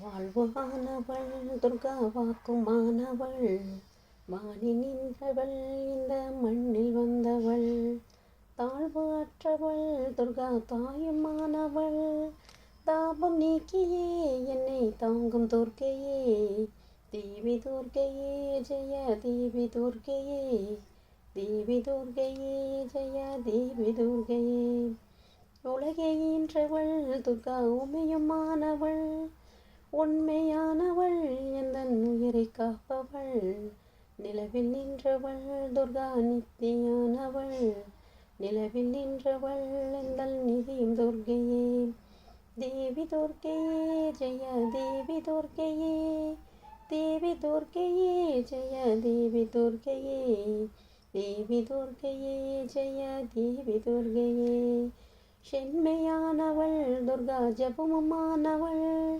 வாழ்வானவள் துர்கா வாக்குமானவள் வாணி நின்றவள் இந்த மண்ணில் வந்தவள். தாழ்வு அற்றவள் துர்கா தாயுமானவள் தாபம் நீக்கியே என்னை தாங்கும் துர்க்கையே தேவி துர்க்கையே ஜெய தேவி துர்க்கையே தேவி துர்க்கையே ஜெய தேவி துர்க்கையே உலகை ஈன்றவள் துர்கா உமையுமானவள் உண்மையானவள் எந்தன் உயிரை காப்பவள்? நிலவில் நின்றவள் துர்கா நித்தியானவள். நிலவில் நின்றவள் எந்தல் நிதியும் துர்கையே. தேவி துர்க்கையே ஜெய தேவி துர்க்கையே தேவி துர்க்கையே ஜெய தேவி துர்க்கையே தேவி துர்க்கையே ஜெய தேவி துர்க்கையே செம்மையானவள் துர்கா ஜபமுமானவள்.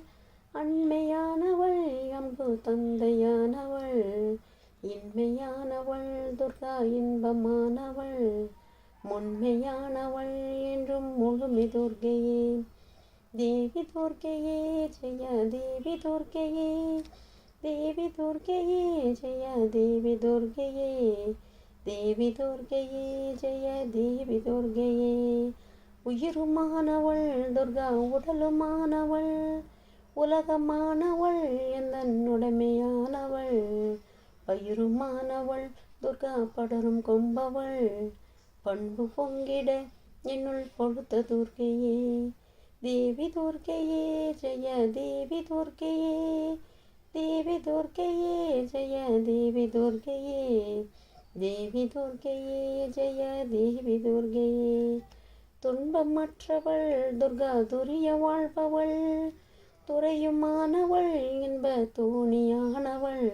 உண்மையானவள் துர்கா இன்பமானவள் முன்மையானவள் என்றும் முழுமை துர்கையே. தேவி துர்க்கையே ஜெய தேவி துர்க்கையே தேவி துர்க்கையே ஜெய தேவி துர்க்கையே தேவி துர்க்கையே ஜெய தேவி துர்க்கையே உயிருமானவள் துர்கா உடலுமானவள் உலகமானவள் எந்த உடமையானவள் பயிருமானவள் துர்கா படரும் கொம்பவள். பண்பு பொங்கிட என்னுள் பொழுத்த துர்க்கையே தேவி துர்க்கையே ஜெய தேவி துர்க்கையே தேவி துர்க்கையே ஜெய தேவி துர்க்கையே தேவி துர்க்கையே ஜெய தேவி துர்க்கையே துன்பமற்றவள் துர்கா துரிய வாழ்பவள். துறையுமானவள் என்ப தோணியானவள்.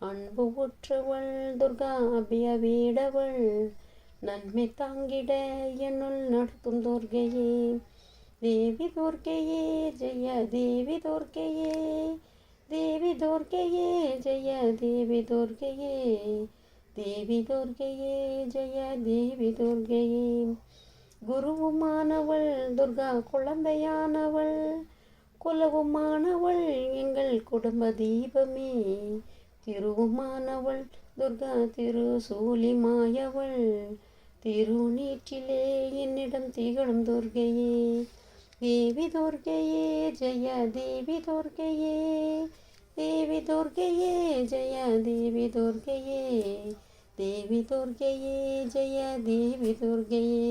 அன்பு உற்றவள் துர்கா அபிய வீடவள் நன்மை தாங்கிட என்னுள் நடத்தும் துர்கையே. தேவி துர்க்கையே ஜெய தேவி துர்க்கையே தேவி துர்க்கையே ஜெய தேவி துர்க்கையே தேவி துர்க்கையே ஜெய தேவி துர்க்கையே குருவுமானவள் துர்கா குழந்தையானவள் குலவுமானவள் எங்கள் குடும்ப தீபமே. திருவுமானவள் துர்கா திரு சூலிமாயவள் திருநீற்றிலே என்னிடம் திகழும் துர்கையே தேவி துர்கையே ஜெய தேவி துர்கையே தேவி துர்கையே ஜெய தேவி துர்கையே தேவி துர்கையே ஜெய தேவி துர்கையே